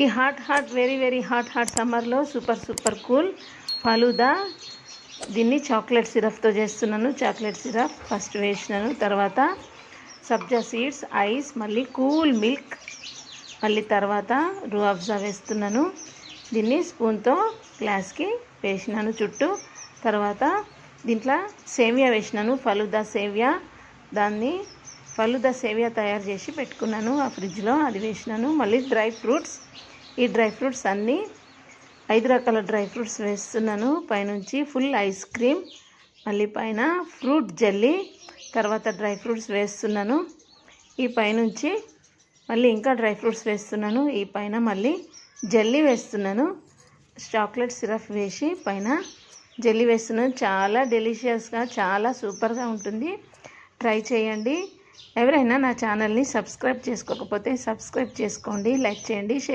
ఈ hot hot very very hot hot సమ్మర్లో super super cool falooda. దీన్ని చాక్లెట్ సిరప్తో చేస్తున్నాను. చాక్లెట్ సిరప్ ఫస్ట్ వేసినాను. తర్వాత సబ్జా సీడ్స్ ఐస్ మళ్ళీ కూల్ మిల్క్ మళ్ళీ తర్వాత రూఅఫ్జా వేస్తున్నాను. దీన్ని స్పూన్తో గ్లాస్కి వేసినాను చుట్టూ. తర్వాత దీంట్లో సేమియా వేసినాను. ఫలుదా సేమియా. దాన్ని ఫలుదా సేవియా తయారు చేసి పెట్టుకున్నాను ఆ ఫ్రిడ్జ్లో. అది వేసినాను. మళ్ళీ డ్రై ఫ్రూట్స్. ఈ డ్రై ఫ్రూట్స్ అన్నీ ఐదు రకాల డ్రై ఫ్రూట్స్ వేస్తున్నాను. పైనుంచి ఫుల్ ఐస్ క్రీమ్ మళ్ళీ పైన ఫ్రూట్ జెల్లీ తర్వాత డ్రై ఫ్రూట్స్ వేస్తున్నాను. ఈ పైనుంచి మళ్ళీ ఇంకా డ్రై ఫ్రూట్స్ వేస్తున్నాను. ఈ పైన మళ్ళీ జెల్లీ వేస్తున్నాను. చాక్లెట్ సిరప్ వేసి పైన జెల్లీ వేస్తున్నాను. చాలా డెలిషియస్గా చాలా సూపర్గా ఉంటుంది. ట్రై చేయండి. ఎవరైనా నా ఛానల్ని సబ్స్క్రైబ్ చేసుకోకపోతే సబ్స్క్రైబ్ చేసుకోండి లైక్ చేయండి